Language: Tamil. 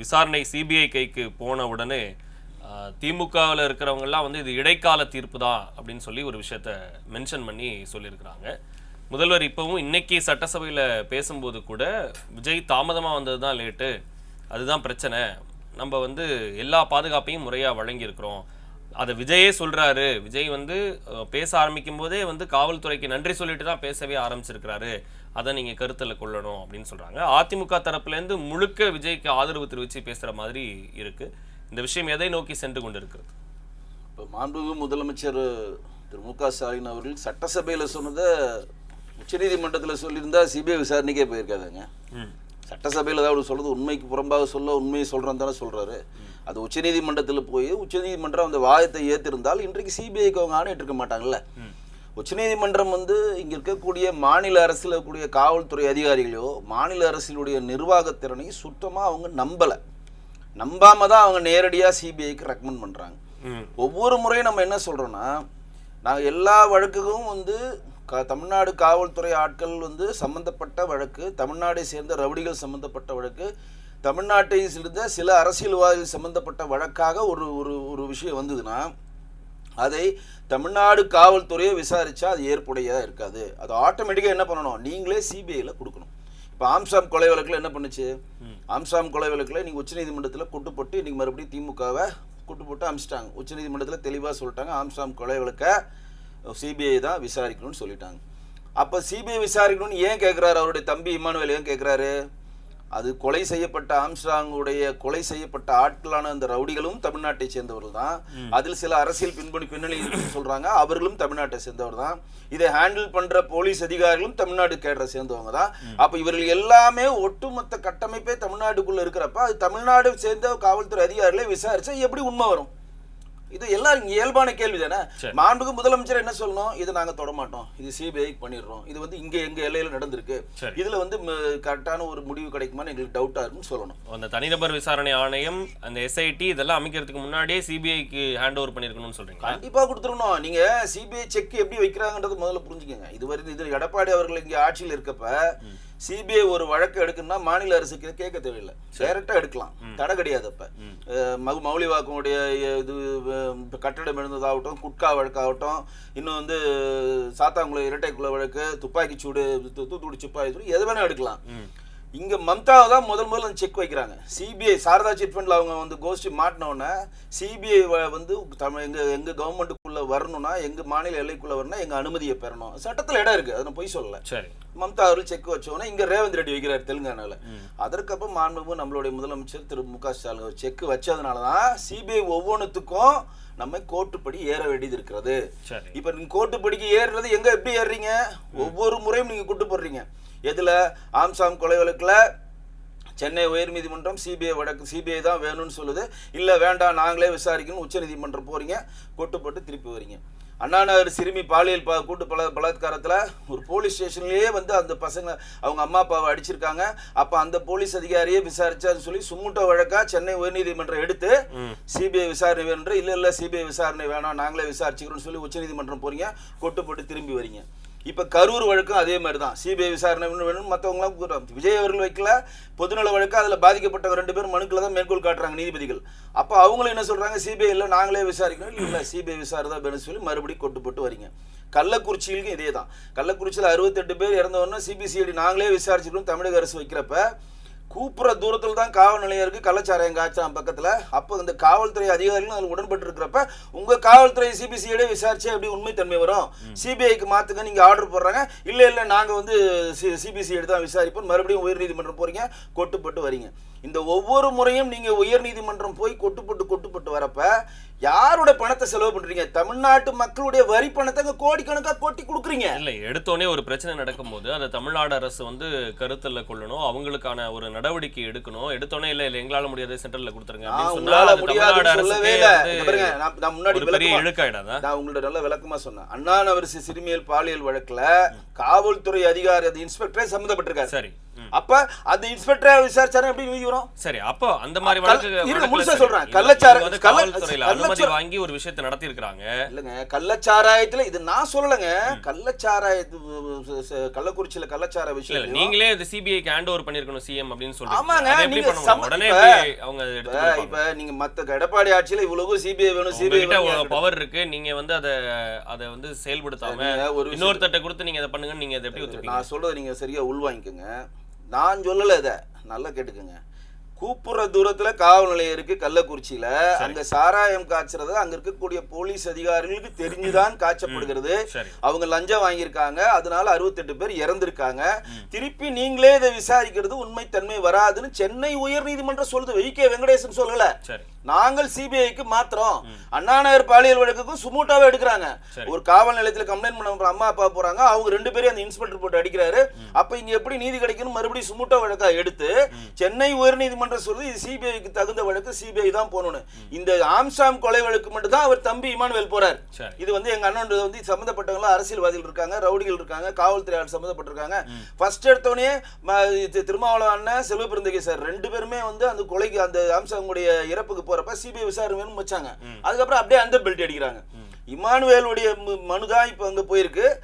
விசாரணை சிபிஐ கைக்கு போன உடனே திமுகவில் இருக்கிறவங்கெல்லாம் வந்து இது இடைக்கால தீர்ப்பு தான் அப்படின்னு சொல்லி ஒரு விஷயத்த மென்ஷன் பண்ணி சொல்லியிருக்கிறாங்க. முதல்வர் இப்போவும் இன்னைக்கு சட்டசபையில் பேசும்போது கூட விஜய் தாமதமாக வந்தது தான் லேட்டு அதுதான் பிரச்சனை. நம்ம வந்து எல்லா பாதுகாப்பையும் முறையாக வழங்கியிருக்கிறோம். அதை விஜயே சொல்றாரு. விஜய் வந்து பேச ஆரம்பிக்கும் போதே வந்து காவல்துறைக்கு நன்றி சொல்லிட்டு தான் பேசவே ஆரம்பிச்சிருக்கிறாரு. அதை நீங்க கருத்துல கொள்ளணும் அப்படின்னு சொல்றாங்க. அதிமுக தரப்புல இருந்து முழுக்க விஜய்க்கு ஆதரவு தெரிவிச்சு பேசுற மாதிரி இருக்கு. இந்த விஷயம் எதை நோக்கி சென்று கொண்டிருக்கிறது? இப்போ மாண்புமிகு முதலமைச்சர் திரு மு க ஸ்டாலின் அவர்கள் சட்டசபையில் சொன்னதை உச்சநீதிமன்றத்தில் சொல்லியிருந்தா சிபிஐ விசாரணைக்கே போயிருக்காதுங்க. சட்டசபையில் அவர் சொல்றது உண்மைக்கு புறம்பாக சொல்ல உண்மையை சொல்கிறேன் தானே சொல்கிறாரு அது உச்சநீதிமன்றத்தில் போய் உச்சநீதிமன்றம் அந்த வாதத்தை ஏற்றிருந்தால் இன்றைக்கு சிபிஐக்கு அவங்க ஆணையிட்டு இருக்க மாட்டாங்கல்ல. உச்சநீதிமன்றம் வந்து இங்கே இருக்கக்கூடிய மாநில அரசில் இருக்கக்கூடிய காவல்துறை அதிகாரிகளோ மாநில அரசினுடைய நிர்வாகத்திறனை சுத்தமாக அவங்க நம்பலை. நம்பாம தான் அவங்க நேரடியாக சிபிஐக்கு ரெக்கமெண்ட் பண்ணுறாங்க ஒவ்வொரு முறையும் நம்ம என்ன சொல்கிறோன்னா நாங்கள் எல்லா வழக்குக்கும் வந்து க தமிழ்நாடு காவல்துறை ஆட்கள் வந்து சம்மந்தப்பட்ட வழக்கு தமிழ்நாடை சேர்ந்த ரவுடிகள் சம்மந்தப்பட்ட வழக்கு தமிழ்நாட்டை சேர்ந்த சில அரசியல்வாதிகள் சம்மந்தப்பட்ட வழக்காக ஒரு ஒரு ஒரு விஷயம் வந்ததுன்னா அதை தமிழ்நாடு காவல்துறையை விசாரிச்சா அது ஏற்புடையதாக இருக்காது. அது ஆட்டோமேட்டிக்காக என்ன பண்ணணும்? நீங்களே சிபிஐயில் கொடுக்கணும். இப்போ ஆம்சாம் கொலை வழக்கில் என்ன பண்ணுச்சு? ஆம்சாம் கொலை வழக்கில் நீங்கள் உச்சநீதிமன்றத்தில் கூட்டுப்பட்டு இன்னைக்கு மறுபடியும் திமுகவை கூட்டு போட்டு அமிச்சிட்டாங்க. உச்சநீதிமன்றத்தில் தெளிவாக சொல்லிட்டாங்க. ஆம்சாம் கொலை வழக்கை சிபிஐ தான் விசாரிக்கணும்னு சொல்லிட்டாங்க. அப்போ சிபிஐ விசாரிக்கணும்னு ஏன் கேட்குறாரு அவருடைய தம்பி இமானுவேல் ஏன் கேட்குறாரு அது கொலை செய்யப்பட்ட ஆம்ஸ்ட்ராங்குடைய கொலை செய்யப்பட்ட ஆட்களான அந்த ரவுடிகளும் தமிழ்நாட்டை சேர்ந்தவர்கள் தான். அதில் சில அரசியல் பின்பணி பின்னணி சொல்றாங்க. அவர்களும் தமிழ்நாட்டை சேர்ந்தவர் தான். இதை ஹேண்டில் பண்ற போலீஸ் அதிகாரிகளும் தமிழ்நாடு கேடரை சேர்ந்தவங்க தான். அப்ப இவர்கள் எல்லாமே ஒட்டுமொத்த கட்டமைப்பே தமிழ்நாட்டுக்குள்ள இருக்கிறப்ப அது தமிழ்நாடு சேர்ந்த காவல்துறை அதிகாரிகளை விசாரிச்சா எப்படி உண்மை வரும்? இது எல்லாரும் இயல்பான கேள்வி தானே. மாண்புக்கு முதலமைச்சர் என்ன சொல்லணும்? இதை நாங்க தொட மாட்டோம் இது சிபிஐ பண்ணிடுறோம். இது வந்து இங்க எங்க எல்லையில நடந்திருக்கு. இதுல வந்து கரெக்டான ஒரு முடிவு கிடைக்குமான்னு எங்களுக்கு டவுட்டா இருக்குன்னு சொல்லணும். அந்த தனிநபர் விசாரணை ஆணையம் அந்த எஸ்ஐடி இதெல்லாம் அமைக்கிறதுக்கு முன்னாடியே சிபிஐக்கு ஹேண்ட் ஓவர் பண்ணியிருக்கணும்னு சொல்றீங்களா? கண்டிப்பா கொடுத்துருணும் நீங்க சிபிஐ செக் எப்படி வைக்கிறாங்கன்றது முதல்ல புரிஞ்சுக்கங்க. இதுவரை இது எடப்பாடி அவர்கள் இங்க ஆட்சியில் இருக்கப்ப சிபிஐ ஒரு வழக்கு எடுக்கணும்னா மாநில அரசுக்கு கேட்க தேவையில்லை. டைரக்டா எடுக்கலாம். தடை கிடையாது அப்ப. மௌலிவாக்கனுடைய இது கட்டடம் இருந்ததாகட்டும் குட்கா வழக்காகட்டும் இன்னும் வந்து சாத்தாங்குளம் இரட்டைக்குள்ள வழக்கு துப்பாக்கி சூடு தூத்துக்குடி துப்பாக்கி சூடு எது வேணா எடுக்கலாம். இங்க மம்தாவை தான் முதல் முதல்ல செக் வைக்கிறாங்க. சிபிஐ சாரதா சிட் ஃபண்ட்ல அவங்க வந்து கோஷ்டி மாட்டின உடனே சிபிஐ வந்து தமிழ் எங்க எங்க கவர்மெண்ட்டுக்குள்ள வரணும்னா எங்க மாநில எல்லைக்குள்ள வரணும்னா எங்க அனுமதியை பெறணும். சட்டத்துல இடம் இருக்கு அதை நான் பொய் சொல்லல. சரி. மம்தா அவர்கள் செக் வச்சோன்னா இங்க ரேவந்த் ரெட்டி வைக்கிறார் தெலுங்கானால. அதற்கப்புறம் மாண்புமிகு நம்மளுடைய முதலமைச்சர் திரு மு க ஸ்டாலின் செக் வச்சதுனால தான் சிபிஐ ஒவ்வொன்றுத்துக்கும் நம்ம கோர்ட்டுப்படி ஏற வேண்டியது இருக்கிறது. இப்ப நீங்க கோர்ட்டுப்படிக்கு ஏறுறது எங்க எப்படி ஏறுறீங்க? ஒவ்வொரு முறையும் நீங்க கூட்டு போடுறீங்க. எதுல? ஆம்சாம் கொலை வழக்குல சென்னை உயர்நீதிமன்றம் சிபிஐ வழக்கு சிபிஐ தான் வேணும்னு சொல்லுது. இல்ல வேண்டாம் நாங்களே விசாரிக்கணும். உச்சநீதிமன்றம் போறீங்க கொட்டுப்பட்டு திருப்பி வரீங்க. அண்ணா நகர் சிறுமி பாலியல் ப கூட்டு பல பலாத்காரத்துல ஒரு போலீஸ் ஸ்டேஷன்லயே வந்து அந்த பசங்க அவங்க அம்மா அப்பாவை அடிச்சிருக்காங்க. அப்ப அந்த போலீஸ் அதிகாரியே விசாரிச்சாருன்னு சொல்லி சுமுட்ட வழக்கா சென்னை உயர்நீதிமன்றம் எடுத்து சிபிஐ விசாரணை வேணும் இல்ல இல்ல சிபிஐ விசாரணை வேணாம் நாங்களே விசாரிச்சுக்கிறோம்னு சொல்லி உச்சநீதிமன்றம் போறீங்க கொட்டு போட்டு திரும்பி வரீங்க. இப்போ கரூர் வழக்கும் அதே மாதிரி தான் சிபிஐ விசாரணை வேணும் மற்றவங்களாம் கூட்டம் விஜய் அவர்கள் வைக்கல பொதுநல வழக்கு அதில் பாதிக்கப்பட்டவங்க ரெண்டு பேரும் மனுக்களை தான் மேற்கோள் காட்டுறாங்க நீதிபதிகள். அப்போ அவங்களும் என்ன சொல்கிறாங்க சிபிஐயில் நாங்களே விசாரிக்கணும். இல்லை சிபிஐ விசாரணை தான் சொல்லி மறுபடியும் கொட்டு போட்டு வரீங்க. கள்ளக்குறிச்சியிலும் இதே தான் கள்ளக்குறிச்சியில் அறுபத்தெட்டு பேர் இறந்தவொன்னே சிபிசிஐடி நாங்களே விசாரிச்சுக்கணும் தமிழக அரசு வைக்கிறப்ப கூப்புற தூரத்தில் தான் காவல் நிலையம் இருக்கு. கள்ளச்சாராயம் காய்ச்சான் பக்கத்துல? அப்போ இந்த காவல்துறை அதிகாரிகளும் அதில் உடன்பட்டு இருக்கிறப்ப உங்க காவல்துறை சிபிசிஐடியே விசாரிச்சு எப்படி உண்மைத்தன்மை வரும்? சிபிஐக்கு மாத்துங்க நீங்க ஆர்டர் போடுறாங்க. இல்ல இல்ல நாங்க வந்து சிபிசிஐடி தான் விசாரிப்போம். மறுபடியும் உயர்நீதிமன்றம் போறீங்க கொட்டுப்பட்டு வரீங்க. இந்த ஒவ்வொரு முறையும் நீங்க உயர்நீதிமன்றம் போய் கொட்டுப்பட்டு கொட்டுப்பட்டு வரப்ப யாரோட பணத்தை செலவு பண்றீங்க? தமிழ்நாட்டு மக்களுடைய வரி பணத்தை அங்க கோடிக்கணக்கா கொட்டி கொடுக்குறீங்க. இல்ல எடுத்தோடனே ஒரு பிரச்சனை நடக்கும்போது அதை தமிழ்நாடு அரசு வந்து கருத்துல கொள்ளணும். அவங்களுக்கான ஒரு நடவடிக்கை எடுக்கணும். எடுத்தோடனே இல்ல இல்ல எங்களால முடியாது சென்ட்ரல்ல கொடுத்துருங்க. நான் உங்கள்ட்ட நல்ல விளக்கமா சொன்னேன். அண்ணா நகர் சி- சிறுமியல் பாலியல் வழக்குல காவல்துறை அதிகாரி அது இன்ஸ்பெக்டரே சம்மந்தப்பட்டிருக்காரு. சரி. அப்ப அந்த இன்ஸ்பெக்டரை விசாரிச்சாரு எப்படி நீதி வரும்? சரி அப்போ அந்த மாதிரி வழக்கு முழுசா. சொல்றேன். கள்ளச்சார- இது வந்து கள்ள- காவல்துறையில அனுமதி வாங்கி ஒரு விஷயத்தை நடத்தி இருக்காங்க இல்லைங்க கள்ளச்சாராயத்துல இது நான் சொல்லலைங்க. ச- கள்ளக்குறிச்சியில கள்ளச்சார விஷயம். நீங்களே இது சிபிஐக்கு ஹேண்ட் ஓவர் பண்ணிருக்கணும் சிஎம் அப்படின்னு சொல்றீங்க. ஆமாங்க, நீங்க உடனே அவங்க இப்ப நீங்க மத்த எடப்பாடி ஆட்சியில இவ்வளவு சிபிஐ வேணும் சிபிஐ பவர் இருக்கு. நீங்க வந்து அத அத வந்து செயல்படுத்தாம இன்னொருத்தட்ட கொடுத்து நீங்க அதை பண்ணுங்க நீங்க அதை எப்படி நான் சொல்றதை நீங்க சரியா உள்வாங்கிக்கோங்க. நான் சொல்லலை இதை. நல்லா கேட்டுக்கோங்க. கூப்புற தூரத்துல காவல் நிலையம் இருக்கு கள்ளக்குறிச்சியில. அங்க சாராயம் காய்ச்சறது அங்க இருக்கக்கூடிய போலீஸ் அதிகாரிகளுக்கு தெரிஞ்சுதான் காய்ச்சப்படுகிறது. அவங்க லஞ்சம் வாங்கியிருக்காங்க அதனால அறுபத்தெட்டு பேர் இறந்திருக்காங்க. திருப்பி நீங்களே இதை விசாரிக்கிறது உண்மைத்தன்மை வராதுன்னு சென்னை உயர்நீதிமன்றம் சொல்லுது. வி. கே. வெங்கடேசன் சொல்லல. நாங்கள் சிபிஐக்கு மாத்திரம் அண்ணா நகர் பாலியல் வழக்குக்கும் சுமூட்டாவே எடுக்கிறாங்க. ஒரு காவல் நிலையத்துல கம்ப்ளைண்ட் பண்ண அம்மா அப்பா போறாங்க. அவங்க ரெண்டு பேரும் அந்த இன்ஸ்பெக்டர் போட்டு அடிக்கிறாரு. அப்ப இங்க எப்படி நீதி கிடைக்கணும் மறுபடியும் சுமூட்டா வழக்கா எடுத்து சென்னை உயர்நீதிமன்றம் சொல்லுது இது சிபிஐக்கு தகுந்த வழக்கு சிபிஐ தான் போகணும்னு இந்த ஆம்சாம் கொலை வழக்கு மட்டும் தான் அவர் தம்பி இமானுவேல் போறார். இது வந்து எங்க அண்ணன் வந்து சம்மந்தப்பட்டவங்க அரசியல்வாதிகள் இருக்காங்க ரவுடிகள் இருக்காங்க காவல்துறை ஆள் சம்மந்தப்பட்டிருக்காங்க ஃபர்ஸ்ட் எடுத்தோடனே திருமாவளவன் அண்ணன் செல்வ பிறந்தகை சார் ரெண்டு பேருமே வந்து அந்த கொலைக்கு அந்த அம்சங்களுடைய இறப்புக்கு போறப்ப சிபிஐ விசாரணை வேணும்னு வச்சாங்க அதுக்கப்புறம் அப்படியே அந்த பெல்ட் அடிக்கிறாங்க. இமானுவேலுடைய மனு தான் இப்போ அங்க போயிருக்கு.